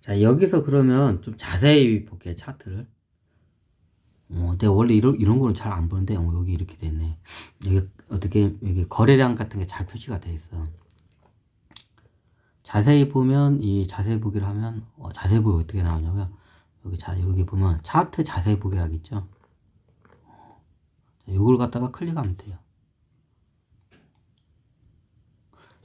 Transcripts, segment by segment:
자, 여기서 그러면 좀 자세히 볼게요, 차트를. 어, 내가 원래 이런, 이런 거는 잘 안 보는데, 어, 여기 이렇게 돼 있네. 여기 어떻게, 여기 거래량 같은 게 잘 표시가 돼 있어. 자세히 보면, 이 자세히 보기를 하면, 어, 자세히 보기 어떻게 나오냐고요? 여기 자, 여기 보면 차트 자세히 보기라고 있죠? 어, 자, 요걸 갖다가 클릭하면 돼요.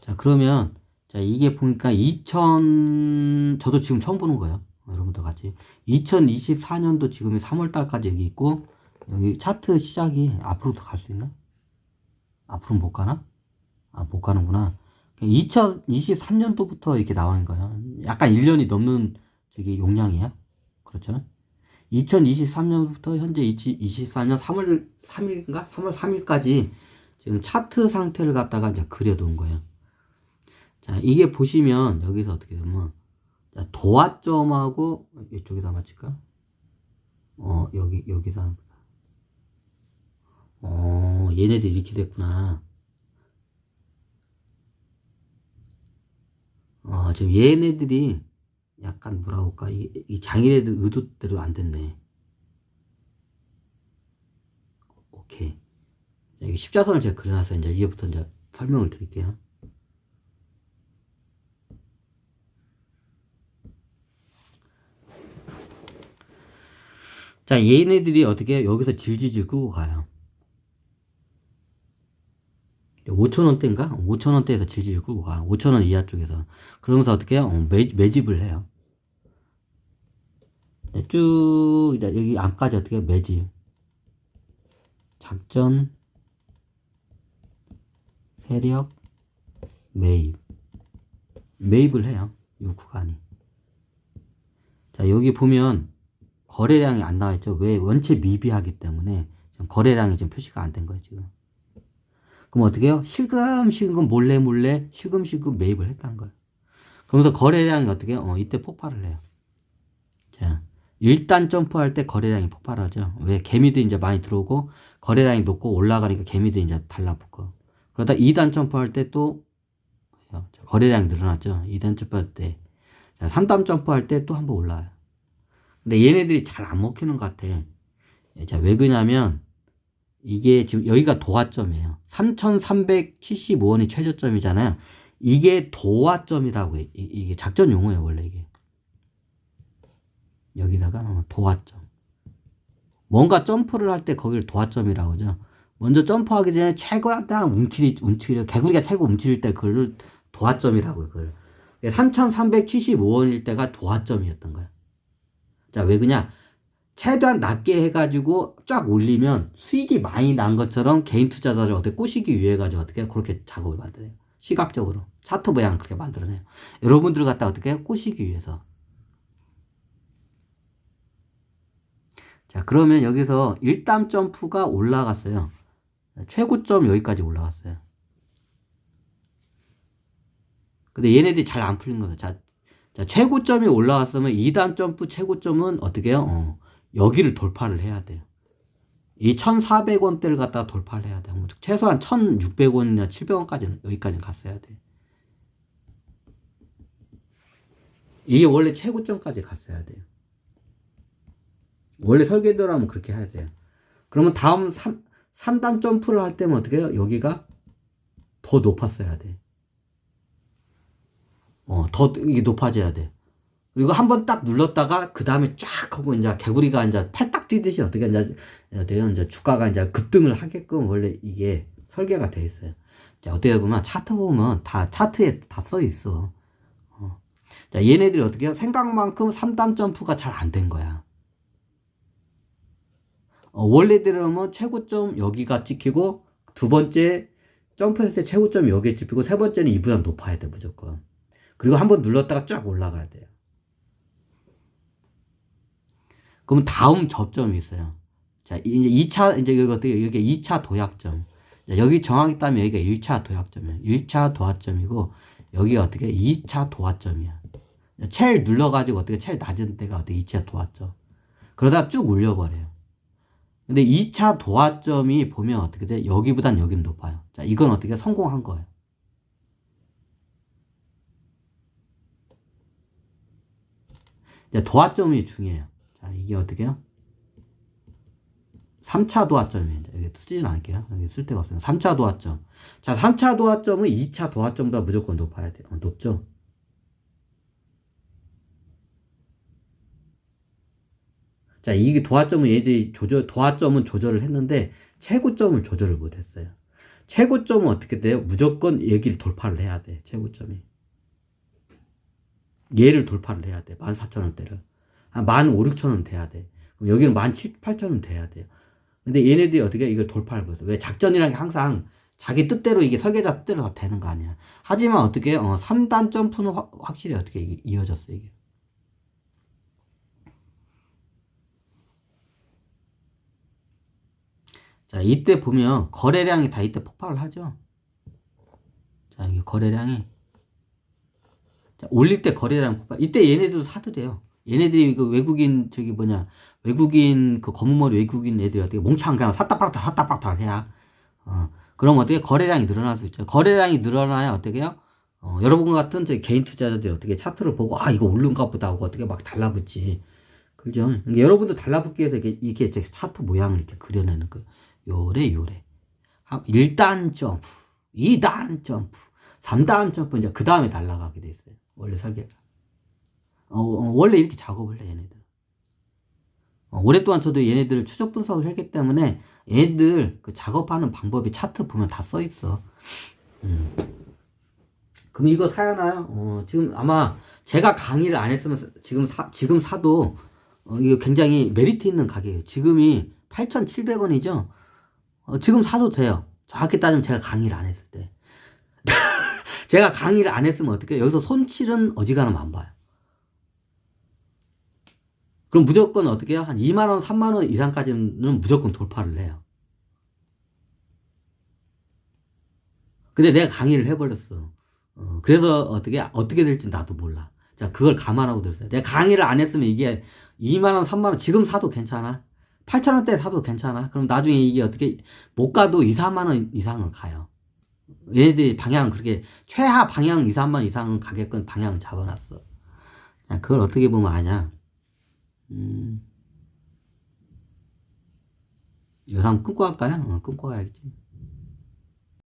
자, 그러면, 자, 이게 보니까 2000, 저도 지금 처음 보는 거예요. 여러분들 같이. 2024년도 지금 3월달까지 여기 있고, 여기 차트 시작이 앞으로도 갈 수 있나? 앞으로 못 가나? 아, 못 가는구나. 2023년도부터 이렇게 나오는 거예요. 약간 1년이 넘는 저기 용량이야. 그렇죠? 2023년부터 현재 2024년 3월 3일인가? 3월 3일까지 지금 차트 상태를 갖다가 이제 그려놓은 거예요. 자, 이게 보시면 여기서 어떻게 되면 자, 도화점하고 이쪽에다 맞출까? 어, 여기 여기다 어, 얘네들이 이렇게 됐구나. 어, 지금 얘네들이 약간 뭐라고 할까? 이, 이 장인애들 의도대로 안 됐네. 오케이. 자, 여기 십자선을 제가 그려놔서 이제 이제부터 이제 설명을 드릴게요. 자, 얘네들이 어떻게 여기서 질질질 끄고 가요. 5천원대인가? 5천원대에서 질질 끌고 가. 5천원 이하 쪽에서. 그러면서 어떻게 해요? 어, 매, 매집을 해요. 네, 쭉, 이제 여기 안까지 어떻게 해요? 매집. 작전, 세력, 매입. 매입을 해요. 이 구간이. 자, 여기 보면 거래량이 안 나와 있죠. 왜? 원체 미비하기 때문에 거래량이 지금 표시가 안 된 거예요, 지금. 그럼 어떻게 해요? 실금실금 몰래 몰래 실금실금 매입을 했다는 거예요. 그러면서 거래량이 어떻게 해요? 어, 이때 폭발을 해요. 자, 일단 점프할 때 거래량이 폭발하죠. 왜? 개미도 이제 많이 들어오고 거래량이 높고 올라가니까 개미도 이제 달라붙고. 그러다 2단 점프할 때 또 거래량이 늘어났죠. 2단 점프할 때. 자, 3단 점프할 때 또 한번 올라와요. 근데 얘네들이 잘 안 먹히는 것 같아. 자, 왜 그러냐면 이게 지금 여기가 도화점이에요. 3,375원이 최저점이잖아요. 이게 도화점이라고 해. 이게 작전 용어예요, 원래 이게. 여기다가 어, 도화점. 뭔가 점프를 할 때 거기를 도화점이라고 하죠. 먼저 점프하기 전에 최고당 움츠리, 움츠리, 개구리가 최고 움츠릴 때 그걸 도화점이라고 그걸. 3,375원일 때가 도화점이었던 거야. 자, 왜 그냐? 최대한 낮게 해가지고 쫙 올리면 수익이 많이 난 것처럼 개인 투자자를 어떻게 꼬시기 위해 가지고 어떻게 그렇게 작업을 만들어요. 시각적으로. 차트 모양을 그렇게 만들어내요. 여러분들을 갖다 어떻게 꼬시기 위해서. 자, 그러면 여기서 1단 점프가 올라갔어요. 최고점 여기까지 올라갔어요. 근데 얘네들이 잘 안 풀린 거죠. 자, 자, 최고점이 올라왔으면 2단 점프 최고점은 어떻게 해요? 어, 여기를 돌파를 해야 돼요. 이 1,400원대를 갖다가 돌파를 해야 돼요. 최소한 1,600원이나 700원까지는 여기까지 갔어야 돼. 이게 원래 최고점까지 갔어야 돼요. 원래 설계대로 하면 그렇게 해야 돼요. 그러면 다음 3, 3단 점프를 할 때면 어떻게 해요? 여기가 더 높았어야 돼. 어, 더 이게 높아져야 돼. 그리고 한 번 딱 눌렀다가 그 다음에 쫙 하고 이제 개구리가 이제 팔딱 뛰듯이 어떻게 이제 돼요? 이제 주가가 이제 급등을 하게끔 원래 이게 설계가 돼 있어요. 자, 어떻게 보면 차트 보면 다 차트에 다 써 있어. 어. 자, 얘네들이 어떻게? 생각만큼 3단 점프가 잘 안 된 거야. 어, 원래대로면 최고점 여기가 찍히고 두 번째 점프했을 때 최고점 여기에 찍히고 세 번째는 이보다 높아야 돼 무조건. 그리고 한번 눌렀다가 쫙 올라가야 돼요. 그럼 다음 접점이 있어요. 자, 이제 2차, 이제 여기 어떻게, 여기 2차 도약점. 자, 여기 정확히 따면 여기가 1차 도약점이에요. 1차 도화점이고, 여기 어떻게 2차 도화점이야. 제일 눌러가지고 어떻게 제일 낮은 데가 어떻게 2차 도화점. 그러다 쭉 올려버려요. 근데 2차 도화점이 보면 어떻게 돼? 여기보단 여기는 높아요. 자, 이건 어떻게 성공한 거예요. 이제 도화점이 중요해요. 자, 이게 어떻게요? 3차 도화점이에요. 여기 쓰지는 않을게요. 여기 쓸 데가 없어요. 3차 도화점. 자, 3차 도화점은 2차 도화점보다 무조건 높아야 돼요. 어, 높죠? 자, 이게 도화점은 얘들이 조절, 도화점은 조절을 했는데 최고점을 조절을 못 했어요. 최고점은 어떻게 돼요? 무조건 얘기를 돌파를 해야 돼. 최고점이. 얘를 돌파를 해야 돼. 14,000원대를. 한 15,000원 돼야 돼. 그럼 여기는 17,800원 돼야 돼요. 근데 얘네들이 어떻게 이걸 돌파를 못해. 왜 작전이라는 게 항상 자기 뜻대로 이게 설계자 뜻대로 다 되는 거 아니야. 하지만 어떻게 어, 3단 점프는 확- 확실히 어떻게 이- 이어졌어 이게. 자, 이때 보면 거래량이 다 이때 폭발을 하죠. 자, 여기 거래량이 자, 올릴 때 거래량 폭발. 이때 얘네들도 사들여요. 얘네들이 그 외국인 저기 뭐냐 외국인 그 검은머리 외국인 애들이 어떻게 몽창 그냥 샀다 팔았다 샀다 팔았다 해야 어 그럼 어떻게 거래량이 늘어날 수 있죠. 거래량이 늘어나야 어떻게요? 어, 여러분 같은 저기 개인 투자자들이 어떻게 차트를 보고 아 이거 오른가 보다 하고 어떻게 막 달라붙지. 그죠? 그러니까 여러분도 달라붙기 위해서 이렇게, 이렇게 저 차트 모양을 이렇게 그려내는 그 요래 요래. 1단 점프, 2단 점프, 3단 점프 이제 그 다음에 날아가게 돼 있어요. 원래 설계가. 어, 어, 원래 이렇게 작업을 해 얘네들. 어, 오랫동안 저도 얘네들 추적 분석을 했기 때문에 얘네들 그 작업하는 방법이 차트 보면 다 써 있어. 음. 그럼 이거 사야 하나요? 어, 지금 아마 제가 강의를 안 했으면 사- 지금 사, 지금 사도 어, 이거 굉장히 메리트 있는 가격이에요. 지금이 8,700원이죠? 어, 지금 사도 돼요. 정확히 따지면 제가 강의를 안 했을 때. 제가 강의를 안 했으면 어떻게? 여기서 손실은 어지간하면 안 봐요. 그럼 무조건 어떻게 해요? 한 2만원, 3만원 이상까지는 무조건 돌파를 해요. 근데 내가 강의를 해버렸어. 어, 그래서 어떻게, 어떻게 될지 나도 몰라. 자, 그걸 감안하고 들었어요. 내가 강의를 안 했으면 이게 2만원, 3만원 지금 사도 괜찮아. 8천원대 사도 괜찮아. 그럼 나중에 이게 어떻게, 못 가도 2, 4만원 이상은 가요. 얘네들이 방향 그렇게, 최하 방향 2, 3만 이상은 가게끔 방향 잡아놨어. 야, 그걸 어떻게 보면 아냐. 음. 이거 한번 끊고 할까요? 어, 끊고 가야겠지.